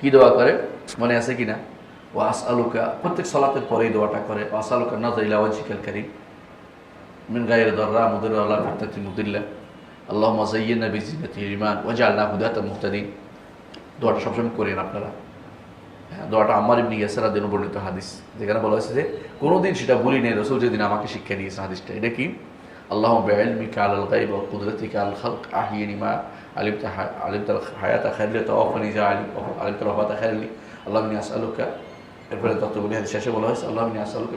কি দোয়া করে? মনে আছে কিনা? ও আস আলুকা প্রত্যেক সলাতের পরে এই দোয়াটা করে। ও আস আলুকা নজর ইলা ওয়াজিকাল কারীম। মিন গায়রি দররা মুদির আল্লাহ ফিরতাতি মুদিল্লা আল্লাহ মাজাইয়িনা বিজিনাতি ইমান ওয়াজআলনা হুদাতান মুহতাদিন। দোয়াটা সবসময় করেন আপনারা। হ্যাঁ, দোয়াটা আমার ইবনি ইয়াসারা দিন বর্ণিত হাদিস। যেখানে বলা হয়েছে যে কোনোদিন সেটা বলি নেই রসুল যেদিন আমাকে শিক্ষা দিয়েছে হাদিসটা। এটা কি? আল্লাহ বেআলমিকা আল গাইব কুদরতিকা আল খালক আহিয়ানি মা আলিমতা আলিমতাল হায়াতা খাইলে তো অফানি যা আলি আলিমতাল হবাতা খাইলি আল্লাহ মিনি আসালুকা এরপরে তত্ত্বগুলি শেষে বলা হয়েছে আল্লাহ মিনি আসালুকা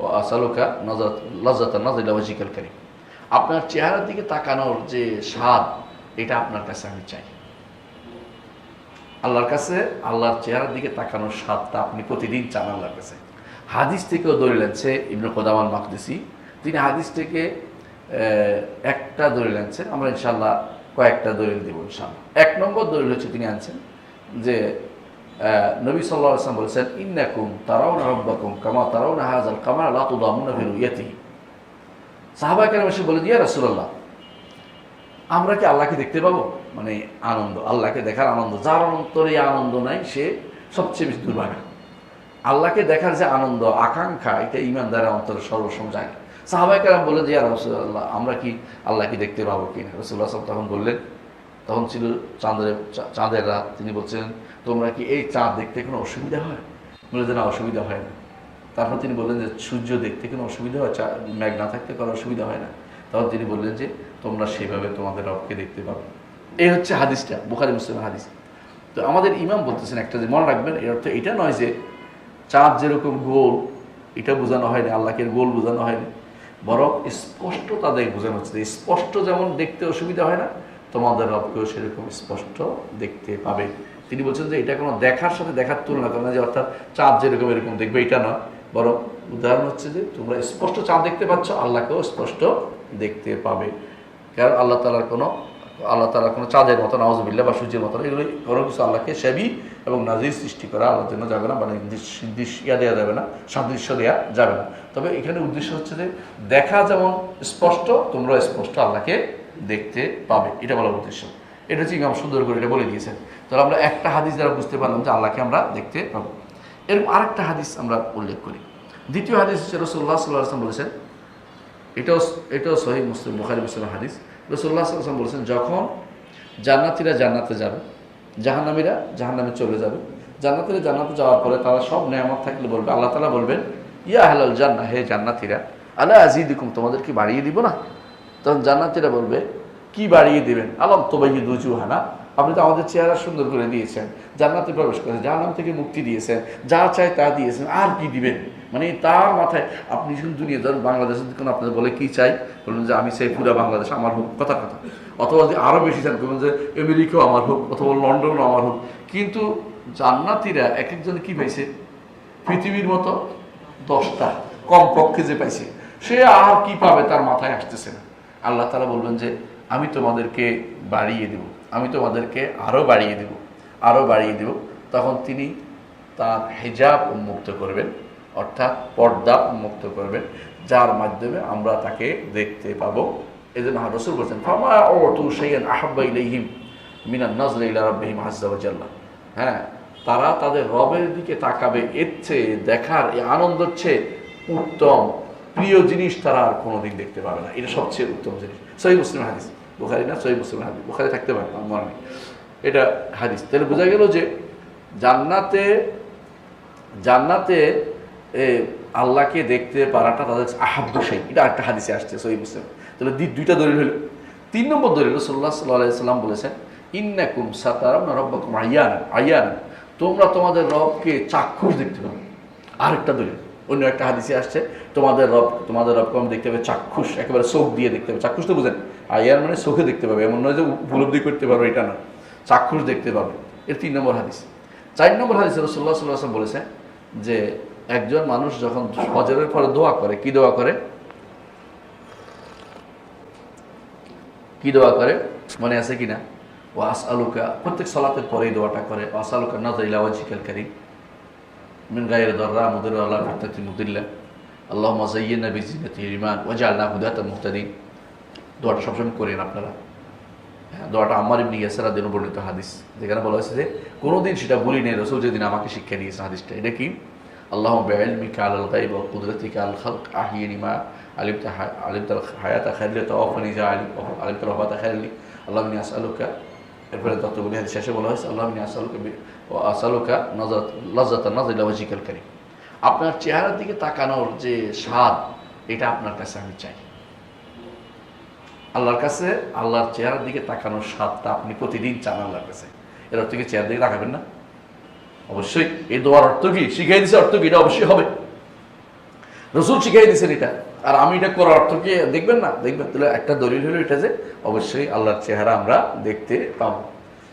ও আসালুকা নজর লজ্জাতা নজর ওয়াজিকাল কারীম আপনার চেহারার দিকে তাকানোর যে স্বাদ, এটা আপনার কাছে আমি চাই। আল্লাহর কাছে, আল্লাহর চেহারার দিকে তাকানোর স্বাদটা আপনি প্রতিদিন চান আল্লাহর কাছে। হাদিস থেকেও দলিল আনছে ইবনু কোদামান মাকদিসি। তিনি হাদিস থেকে একটা দলিল আনছেন আমরা ইনশাল্লাহ কয়েকটা দলিল দেব ইনশাল্লাহ এক নম্বর দলিল হচ্ছে তিনি আনছেন যে নবী সাল্লাহ আসলাম বলেছেন, ইন্নাকুম তারাও না রব্বাকুম কামা তারাও না হাজাল কামা আল্লাহ তুদামুনা ফিরু ইয়াতিহি সাহাবা কেন এসে বলে দিয়ে রাসূলুল্লাহ, আমরা কি আল্লাহকে দেখতে পাবো? মানে আনন্দ, আল্লাহকে দেখার আনন্দ। যার অন্তরে আনন্দ নাই, সে সবচেয়ে বেশি দুর্ভাগা। আল্লাহকে দেখার যে আনন্দ, আকাঙ্ক্ষা, এটা ইমানদারের অন্তরে সর্বসম যায় সাহাবাই কালাম বলে যে রসুল্লাহ আমরা কি আল্লাহকে দেখতে পাবো কিনা রসুল্লাহ সাহেব তখন বললেন, তখন ছিল চাঁদের চাঁদের রাত, তিনি বলছেন, তোমরা কি এই চাঁদ দেখতে কোনো অসুবিধা হয়? বলে যে না, অসুবিধা হয় না। তারপর তিনি বললেন যে, সূর্য দেখতে কোনো অসুবিধা হয়? মেঘ না থাকতে কোনো অসুবিধা হয় না? তখন তিনি বললেন যে, তোমরা সেভাবে তোমাদের রবকে দেখতে পাবে। এই হচ্ছে হাদিসটা, বুখারি মুসলিমের হাদিস। তো আমাদের ইমাম বলতেছেন একটা যে, মনে রাখবেন, এর অর্থ এটা নয় যে, চাঁদ যেরকম গোল, এটা বোঝানো হয়নি, আল্লাহকে গোল বোঝানো হয়নি। বরং স্পষ্ট তাদের বোঝানো হচ্ছে যে স্পষ্ট যেমন দেখতে অসুবিধা হয় না, তোমাদের রবকেও সেরকম স্পষ্ট দেখতে পাবে। তিনি বলছেন যে এটা কোনো দেখার সাথে দেখার তুলনা করে না যে অর্থাৎ চাঁদ যেরকম এরকম দেখবে, এটা না বরং উদাহরণ হচ্ছে যে তোমরা স্পষ্ট চাঁদ দেখতে পাচ্ছ, আল্লাহকেও স্পষ্ট দেখতে পাবে। কারণ আল্লাহ তালার কোনো আল্লাহ তালার কোনো চাঁদের মতো নওয়াজবিল্লা বা সূর্যের মতো এগুলো কোনো কিছু আল্লাহকে সেবি এবং নাজির সৃষ্টি করা আল্লাহর জন্য যাবে না মানে ইয়া দেওয়া যাবে না, সাদৃশ্য দেওয়া যাবে না। তবে এখানে উদ্দেশ্য হচ্ছে যে দেখা যেমন স্পষ্ট, তোমরা স্পষ্ট আল্লাহকে দেখতে পাবে, এটা বলার উদ্দেশ্য। এটা হচ্ছে ইমাম সুন্দর করে এটা বলে দিয়েছেন। তাহলে আমরা একটা হাদিস দ্বারা বুঝতে পারলাম যে আল্লাহকে আমরা দেখতে পাবো। এরকম আরেকটা হাদিস আমরা উল্লেখ করি। দ্বিতীয় হাদিস হচ্ছে রসুল্লাহ সাল্লাহ আসলাম বলেছেন, এটাও এটাও সহি মুসলিম, বুখারি মুসলিম হাদিস। রসুল্লাহ সাল্লাম বলেছেন, যখন জান্নাতিরা জান্নাতে যাবে, জাহান্নামীরা জাহান্নামে চলে যাবে, জান্নাতিরা জান্নাতে যাওয়ার পরে তারা সব নেয়ামত থাকলে বলবে, আল্লাহ তালা বলবেন, ইয়া হালাল জান্না হে জান্নাতিরা আল্লাহ আজিদিকুম তোমাদের কি বাড়িয়ে দিব না? তখন জান্নাতিরা বলবে, কি বাড়িয়ে দিবেন? আলম তোবাই দুজু হানা আপনি তো আমাদের চেহারা সুন্দর করে দিয়েছেন, জান্নাতে প্রবেশ করেছেন, জাহান্নাম থেকে মুক্তি দিয়েছেন, যা চায় তা দিয়েছেন, আর কি দিবেন? মানে তার মাথায়, আপনি যখন দুনিয়া, ধরেন বাংলাদেশের দিকে আপনাদের বলে কি চাই, বলুন যে আমি চাই পুরা বাংলাদেশ আমার হোক, কথা কথা। অথবা যদি আরও বেশি চান, বলুন যে আমেরিকাও আমার হোক, অথবা লন্ডনও আমার হোক। কিন্তু জান্নাতিরা এক একজন কি পাইছে? পৃথিবীর মতো দশটা কম পক্ষে যে পাইছে। সে আর কি পাবে তার মাথায় আসতেছে না। আল্লাহ তালা বলবেন যে, আমি তোমাদেরকে বাড়িয়ে দেব, আমি তোমাদেরকে আরও বাড়িয়ে দেব আরও বাড়িয়ে দেব। তখন তিনি তার হেজাব উন্মুক্ত করবেন। অর্থাৎ পর্দা উন্মুক্ত করবেন, যার মাধ্যমে আমরা তাকে দেখতে পাবো। এই জন্য রসুল বলছেন, ফামা ও তু সেইয়ান আহাব্বা ইলাইহিম মিনান নজর ইলা রাব্বিহিম আজ্জা হ্যাঁ তারা তাদের রবের দিকে তাকাবে, এর চেয়ে দেখার এই আনন্দের চেয়ে উত্তম, প্রিয় জিনিস তারা আর কোনোদিন দেখতে পাবে না। এটা সবচেয়ে উত্তম জিনিস। সহি মুসলিম হাদিস। বুখারি না? সহি মুসলিম হাদিস। বুখারি থাকতে পারে, আমার মনে নেই। এটা হাদিস। তাহলে বোঝা গেল যে জান্নাতে জান্নাতে আল্লাহকে দেখতে পারাটা তাদের আহাব্য সেই। এটা একটা হাদিসে আসছে, সহি মুসলিম। তাহলে দুইটা দলিল হলো। তিন নম্বর দলিল রসল্লাহ সাল্লাহ সাল্লাম বলেছেন, ইন্নাকুম সাতারাম রব্বাকুম আয়ান আয়ান তোমরা তোমাদের রবকে চাক্ষুষ দেখতে পাবে। আরেকটা দলিল, অন্য একটা হাদিসে আসছে, তোমাদের রব, তোমাদের রবকে আমি দেখতে পাবে চাক্ষুষ, একেবারে চোখ দিয়ে দেখতে পাবে। চাক্ষুষ তো বুঝেন আয়ার মানে চোখে দেখতে পাবে। এমন নয় যে উপলব্ধি করতে পারবে, এটা না। চাক্ষুষ দেখতে পাবে। এর তিন নম্বর হাদিস। চার নম্বর হাদিসে রসল্লাহ সাল্লাহ বলেছেন যে একজন মানুষ যখন ফজরের পরে দোয়া করে কি দোয়া করে? কি দোয়া করে? মনে আছে কিনা? ও আস আলুকা প্রত্যেক সলাতের পরে এই দোয়াটা করে ও আস আলুকা নজর ইলা ওয়াজিকাল কারীম। মিন গায়রি দররা মুদির আল্লাহ ফিরতাতি মুদিল্লা। আল্লাহ মাজাইয়িনা বিজিনাতি ইমান ওয়াজআলনা হুদাতান মুহতাদিন। দোয়াটা সবসময় করেন আপনারা। হ্যাঁ, দোয়াটা আমার ইবনি ইয়াসারা দিন বর্ণিত হাদিস। যেখানে বলা হয়েছে যে কোনোদিন সেটা বলি নেই। রসুল যেদিন আমাকে শিক্ষা দিয়েছে হাদিসটা। এটা কি? আল্লাহ বেআলমিকা আল গাইব কুদরতিকা আল খালক আহিয়ে মা আলিমতা আলিমতাল হায়াতা খাইলে তফানি যা আলি, আলিমতাল হবাতা খাইলি আল্লাহ মিনি আসআলুকা, এরপরে হাদিস শেষে বলা হয়েছে, আল্লাহ মিনি আসআলুকা বি- ও আসআলুকা নজরত, লজ্জাত আপনার চেহারার দিকে তাকানোর যে স্বাদ, এটা আপনার কাছে আমি চাই। আল্লাহর কাছে, আল্লাহর চেহারার দিকে তাকানোর স্বাদটা আপনি প্রতিদিন চান আল্লাহর কাছে। এর অর্থ কি চেহার দিকে তাকাবেন না? অবশ্যই, এই দোয়ার অর্থ কি? শিখাই দিছে অর্থ কি? এটা অবশ্যই হবে। রসুল শিখাই দিয়েছেন এটা। আর আমি এটা করার অর্থ কি? দেখবেন না? দেখবেন, তাহলে একটা দলিল হলো এটা যে, অবশ্যই আল্লাহর চেহারা আমরা দেখতে পাবো।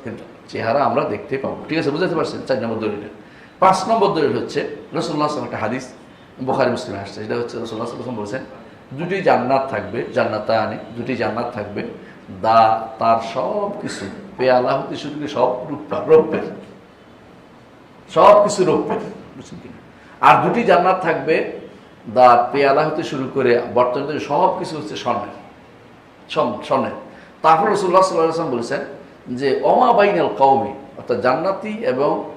কিন্তু চেহারা আমরা দেখতে পাবো। ঠিক আছে বুঝতে পারছেন? চার নম্বর দলিল পাঁচ নম্বর দলিল হচ্ছে রসুল্লাহ আসলাম একটা হাদিস বোখারি মুসলিমে আসছে। এটা হচ্ছে রসুল্লাহ আসলাম বলছেন, দুটি জান্নাত থাকবে জান্নাতা আনে দুটি জান্নাত থাকবে, দা, তার সব কিছু পেয়ালা হতে শুরু সব রূপা রৌপ্যের সব কিছু রৌপ্যের বুঝছেন আর দুটি জান্নাত থাকবে দা পেয়ালা হতে শুরু করে বর্তমানে সব কিছু হচ্ছে স্বর্ণের। স্বর্ণ- স্বর্ণের। তারপর রসুল্লাহ সাল্লাহ আসলাম বলেছেন যে অমা বাইনাল কৌমি অর্থাৎ জান্নাতি এবং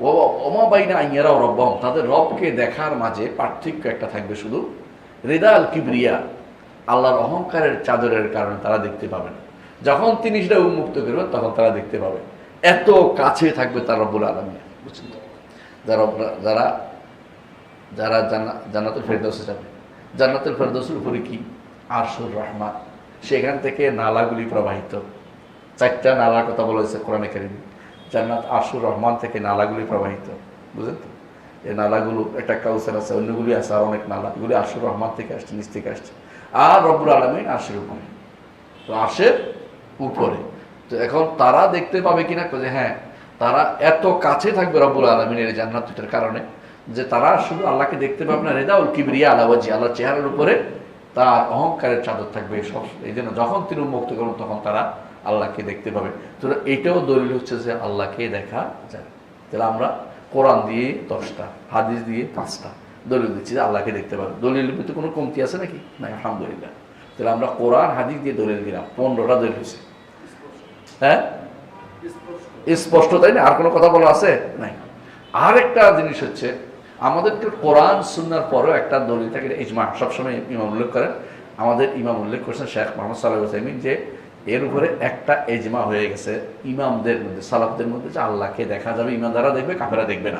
ও- অমা বাইনা আইয়ারা রব্বম তাদের রবকে দেখার মাঝে পার্থক্য একটা থাকবে শুধু। রেদা আল কিবরিয়া, আল্লাহর অহংকারের চাদরের কারণে তারা দেখতে পাবেন যখন তিনি সেটা উন্মুক্ত করবেন, তখন তারা দেখতে পাবে। এত কাছে থাকবে তার রব্বুল আলমী বুঝছেন তো? যারা যারা যারা জান্না- জান্নাতুল ফেরদৌসে যাবে জান্নাতুল ফেরদৌসের উপরে কি? আরশুর রহমান। সেখান থেকে নালাগুলি প্রবাহিত। চারটা নালার কথা বলা হয়েছে কোরআনে কারিমে। জান্নাত আরশুর রহমান থেকে নালাগুলি প্রবাহিত। বুঝলেন তো? এই নালাগুলো, একটা কাউসার আছে, অন্যগুলি আছে, আর অনেক নালা। এগুলি আরশুর রহমান থেকে আসছে, নিচ থেকে আসছে। আর রব্বুল আলমিন আরশের উপরে। তো আরশের উপরে। তো এখন তারা দেখতে পাবে কিনা? যে হ্যাঁ তারা এত কাছে থাকবে রব্বুল আলমিনের এই জান্নাতটার কারণে যে তারা শুধু আল্লাহকে দেখতে পাবে না, রেদাউল কিবরিয়া আলাবাজি আল্লাহর চেহারার উপরে তার অহংকারের চাদর থাকবে সব। এই জন্য যখন তিনি মুক্ত করবেন, তখন তারা আল্লাহকে দেখতে পাবে। তো এটাও দলিল হচ্ছে যে আল্লাহকে দেখা যায়। তাহলে আমরা কোরআন দিয়ে দশটা, হাদিস দিয়ে পাঁচটা দলিল দিচ্ছি যে আল্লাহকে দেখতে পাবে। দলিলের ভিতরে কোনো কমতি আছে নাকি? না, আলহামদুলিল্লাহ। তাহলে আমরা কোরআন, হাদিস দিয়ে দলিল দিলাম। পনেরোটা দলিল হয়েছে। হ্যাঁ? স্পষ্ট, তাই না? আর কোনো কথা বলা আছে? নাই। আর একটা জিনিস হচ্ছে, আমাদেরকে কোরআন, সুন্নার পরেও একটা দলিল থাকে ইজমা, সবসময় ইমাম উল্লেখ করেন। আমাদের ইমাম উল্লেখ করেছেন শেখ মোহাম্মদ সাল্লাহ সাইমিন যে এর উপরে একটা এজমা হয়ে গেছে ইমামদের মধ্যে, সালাফদের মধ্যে, যে আল্লাহকে দেখা যাবে ইমানদারা দেখবে কাফেরা দেখবে না।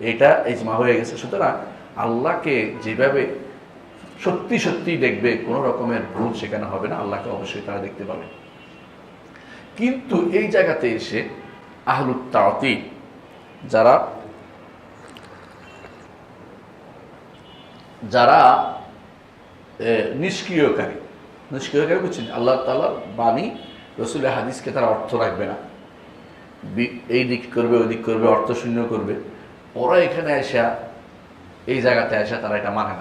এটা এজমা হয়ে গেছে। সুতরাং আল্লাহকে যেভাবে সত্যি সত্যি দেখবে, কোনো রকমের ভুল সেখানে হবে না। আল্লাহকে অবশ্যই তারা দেখতে পাবে। কিন্তু এই জায়গাতে এসে আহলুত তাওতি যারা যারা নিষ্ক্রিয়কারী। নিষ্ক্রিয়কারী বুঝছেন আল্লাহ তালার বাণী রসুল হাদিসকে তারা অর্থ রাখবে না। এই দিক করবে, ওই দিক করবে, অর্থ শূন্য করবে। ওরা এখানে আসা এই জায়গাতে আসা তারা এটা মানে না।